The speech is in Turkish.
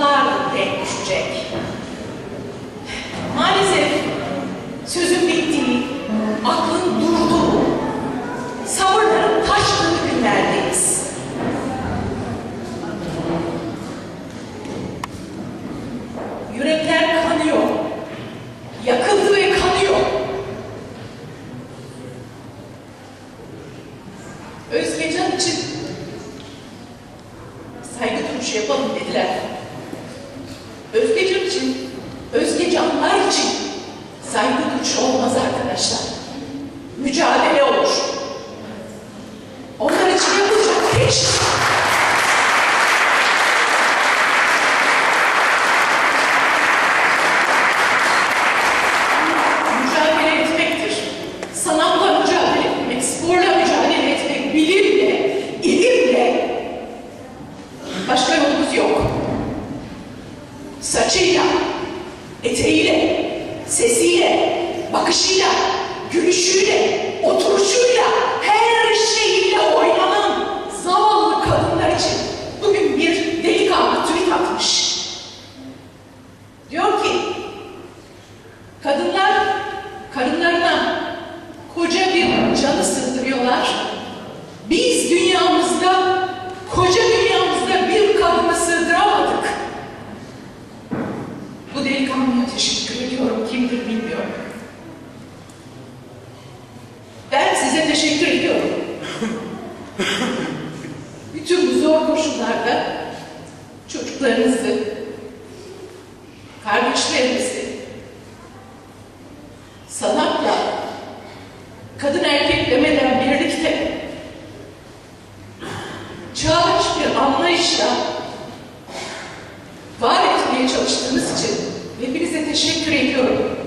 bunlar denk düşecek. Maalesef sözün bittiği, aklın durduğu, sabırların taştığı günlerdeyiz. Yürekler kanıyor, yakıldı ve kanıyor. Özgecan için saygı duruşu yapalım dediler. Özgecan için, Özgecanlar için saygı duruşu olmaz arkadaşlar. Mücadele olur. Onlar için yapılacak tek Saçıyla, eteğiyle, sesiyle, bakışıyla, gülüşüyle, oturuşuyla, her şeyiyle oynanan zavallı kadınlar için bugün bir delikanlı tweet atmış. Diyor ki, Kadınlar karınlarına koca bir canı sığdırıyorlar. Teşekkür ediyorum. Bütün bu zor koşullarda çocuklarınızı, kardeşlerinizi, sanatla, kadın erkek demeden birlikte çağdaş bir anlayışla var etmeye çalıştığınız için hepinize teşekkür ediyorum.